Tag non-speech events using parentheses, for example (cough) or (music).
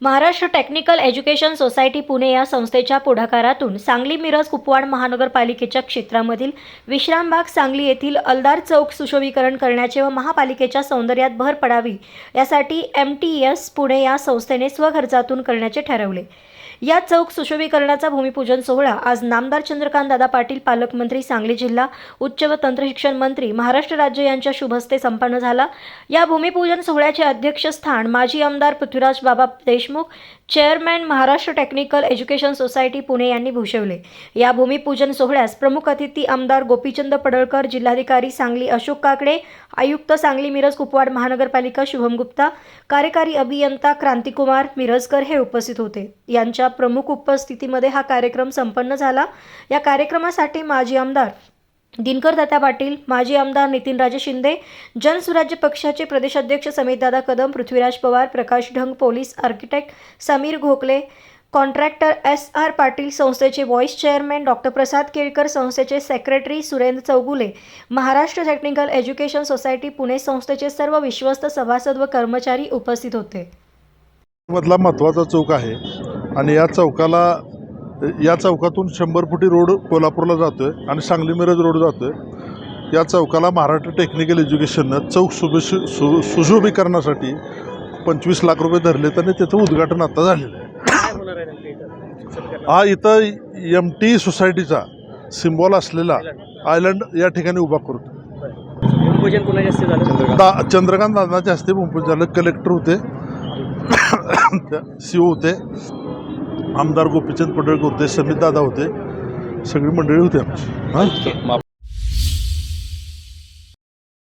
Maharashtra technical education society Pune या संस्थेच्या पुढाकारातून सांगली मिरज कुपवाड महानगरपालिकेच्या क्षेत्रामधील विश्रामबाग सांगली येथील अलदार चौक सुशोभीकरण करण्याचे व महापालिकेच्या सौंदर्यात भर पडावी यासाठी एम टी एस पुणे या संस्थेने स्वखर्चातून करण्याचे ठरवले. या चौक सुशोभीकरणाचा भूमिपूजन सोहळा आज नामदार चंद्रकांत दादा पाटील पालकमंत्री सांगली जिल्हा उच्च व तंत्रशिक्षण मंत्री महाराष्ट्र राज्य यांच्या शुभहस्ते संपन्न झाला. या भूमिपूजन सोहळ्याचे अध्यक्षस्थान माजी आमदार Prithviraj Baba Deshmukh chairman Maharashtra technical education society Pune यांनी भूषवले. या भूमिपूजन सोहळ्यास प्रमुख अतिथी आमदार गोपीचंद पडळकर जिल्हाधिकारी सांगली अशोक काकडे आयुक्त सांगली मिरज कुपवाड महानगरपालिका शुभम गुप्ता कार्यकारी अभियंता क्रांतिकुमार मिरजकर हे उपस्थित होते. यांच्या प्रमुख उपस्थितीमध्ये हा कार्यक्रम संपन्न झाला. या कार्यक्रमासाठी माजी आमदार दिनकर दत्ता पाटील माजी आमदार नितीनराजे शिंदे जनसुराज्य पक्षाचे प्रदेशाध्यक्ष समीरदादा Kadam Prithviraj Pawar Prakash Dhang police architect Sameer Ghokle contractor S R Patil संस्थेचे vice chairman doctor Prasad Kelkar संस्थेचे secretary Surendra Chougule Maharashtra technical education society Pune संस्थेचे सर्व विश्वस्त सभासद व कर्मचारी उपस्थित होते. मधला महत्त्वाचा चौक आहे. आणि या चौकाला या चौकातून शंभर फुटी रोड कोल्हापूरला जातो आहे आणि सांगली मिरज रोड जातो आहे या चौकाला महाराष्ट्र टेक्निकल एज्युकेशननं चौक सुबे सु सुशोभीकरणासाठी पंचवीस लाख रुपये धरले आणि त्याचं उद्घाटन आता झालेलं आहे? हा इथं एम टी सोसायटीचा सिम्बॉल असलेला आयलंड या ठिकाणी उभा करतो. दा चंद्रकांत दादाच्या हस्ते भूमिपूजन झालं. कलेक्टर होते. (coughs) सी ओ होते. आमदार गोपीचंद पडळकर होते समित दादा होते सगळी मंडळी होती आमची. हां?